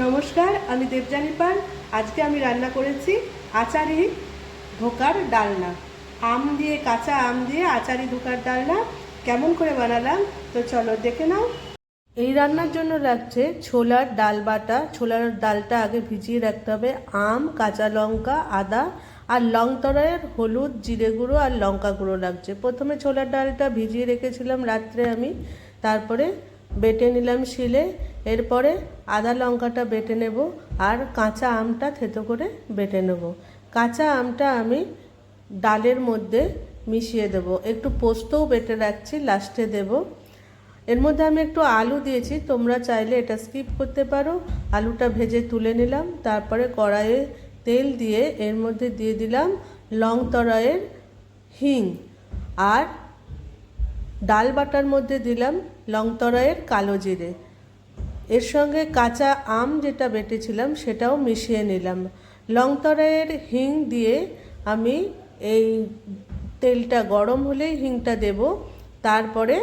নমস্কার, আমি দেবযানী পাল। আজকে আমি রান্না করেছি আচারি ধোকার ডালনা। আম দিয়ে, কাঁচা আম দিয়ে আচারি ধোকার ডালনা। কেমন করে বানালাম? তো চলো দেখে নাও। এই রান্নার জন্য লাগছে ছোলার ডাল বাটা। ছোলার ডালটা আগে ভিজিয়ে রাখতে হবে। আম, কাঁচা লঙ্কা, আদা আর লং তরয়ের হলুদ, জিরে গুঁড়ো আর লঙ্কা গুঁড়ো লাগছে। প্রথমে ছোলার ডালটা ভিজিয়ে রেখেছিলাম রাত্রে আমি। তারপরে বেটে নিলাম শিলে, এরপরে আদা লঙ্কাটা বেটে নেব আর কাঁচা আমটা থেতো করে বেটে নেব। কাঁচা আমটা আমি ডালের মধ্যে মিশিয়ে দেব। একটু পোস্তও বেটে রাখছি, লাস্টে দেব। এর মধ্যে আমি একটু আলু দিয়েছি, তোমরা চাইলে এটা স্কিপ করতে পারো। আলুটা ভেজে তুলে নিলাম, তারপরে কড়াইয়ে তেল দিয়ে এর মধ্যে দিয়ে দিলাম লং তরয়ের হিং। আর ডাল বাটার মধ্যে দিলাম লংতরায়ের কালো জিরে। এর সঙ্গে কাঁচা আম যেটা বেটেছিলাম সেটাও মিশিয়ে নিলাম। লংতরায়ের হিং দিয়ে আমি এই তেলটা গরম হলেই হিংটা দেব। তারপরে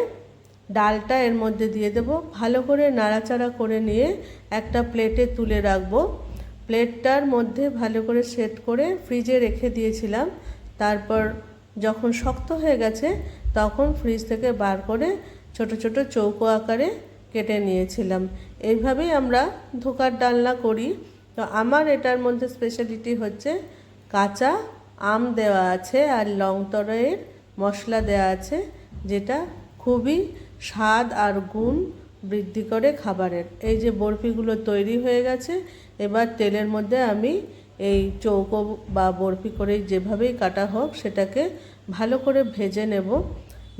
ডালটা এর মধ্যে দিয়ে দেব। ভালো করে নাড়াচাড়া করে নিয়ে একটা প্লেটে তুলে রাখব। প্লেটটার মধ্যে ভালো করে সেট করে ফ্রিজে রেখে দিয়েছিলাম। তারপর যখন শক্ত হয়ে গেছে, তখন ফ্রিজ থেকে বার করে ছোট ছোট চৌকো আকারে কেটে নিয়েছিলাম। এইভাবেই আমরা ধোকার ডালনা করি। তো আমার এটার মধ্যে স্পেশালিটি হচ্ছে কাঁচা আম দেওয়া আছে আর লং তরয়ের মশলা দেওয়া আছে, যেটা খুবই স্বাদ আর গুণ বৃদ্ধি করে খাবারের। এই যে বরফিগুলো তৈরি হয়ে গেছে, এবার তেলের মধ্যে আমি এই চৌকো বা বরফি করে যেভাবেই কাটা হোক সেটাকে ভালো করে ভেজে নেব,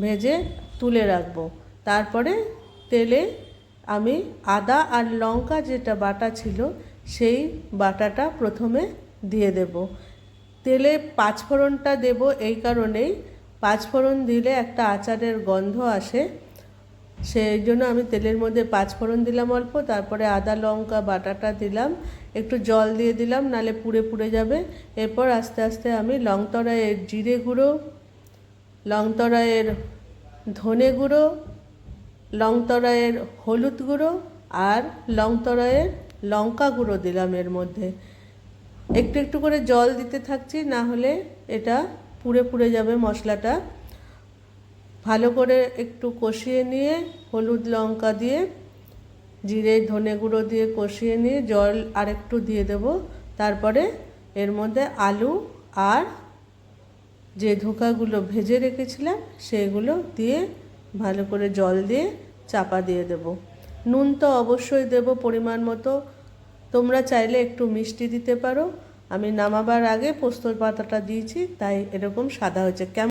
ভেজে তুলে রাখব। তারপরে তেলে আমি আদা আর লঙ্কা যেটা বাটা ছিল সেই বাটাটা প্রথমে দিয়ে দেব। তেলে পাঁচফোড়নটা দেব এই কারণেই। পাঁচফোড়ন দিলে একটা আচারের গন্ধ আসে। সেই জন্য আমি তেলের মধ্যে পাঁচফোড়ন দিলাম অল্প, তারপরে আদা, লঙ্কা, বাটাটা দিলাম। একটু জল দিয়ে দিলাম, নালে পুড়ে পুড়ে যাবে। এরপর আস্তে আস্তে আমি লংতরায়ের জিরে গুঁড়ো লংতরায়ের ধনে গুঁড়ো লংতরায়ের হলুদ গুঁড়ো আর লংতরায়ের লঙ্কা গুঁড়ো দিলাম এর মধ্যে। একটু একটু করে জল দিতে থাকছি না হলে এটা পুড়ে পুড়ে যাবে মশলাটা। ভালো করে একটু কষিয়ে নিয়ে, হলুদ লঙ্কা দিয়ে, জিরে ধনে গুঁড়ো দিয়ে কষিয়ে নিয়ে জল আরেকটু দিয়ে দেব। তারপরে এর মধ্যে আলু আর যে ধোকাগুলো ভেজে রেখেছিলাম, সেগুলো দিয়ে ভালো করে জল দিয়ে চাপা দিয়ে দেব। নুন তো অবশ্যই দেব পরিমাণ মতো। তোমরা চাইলে একটু মিষ্টি দিতে পারো। আমি নামাবার আগে পোস্তর পাতাটা দিয়েছি, তাই এরকম সাদা হয়েছে। কেমন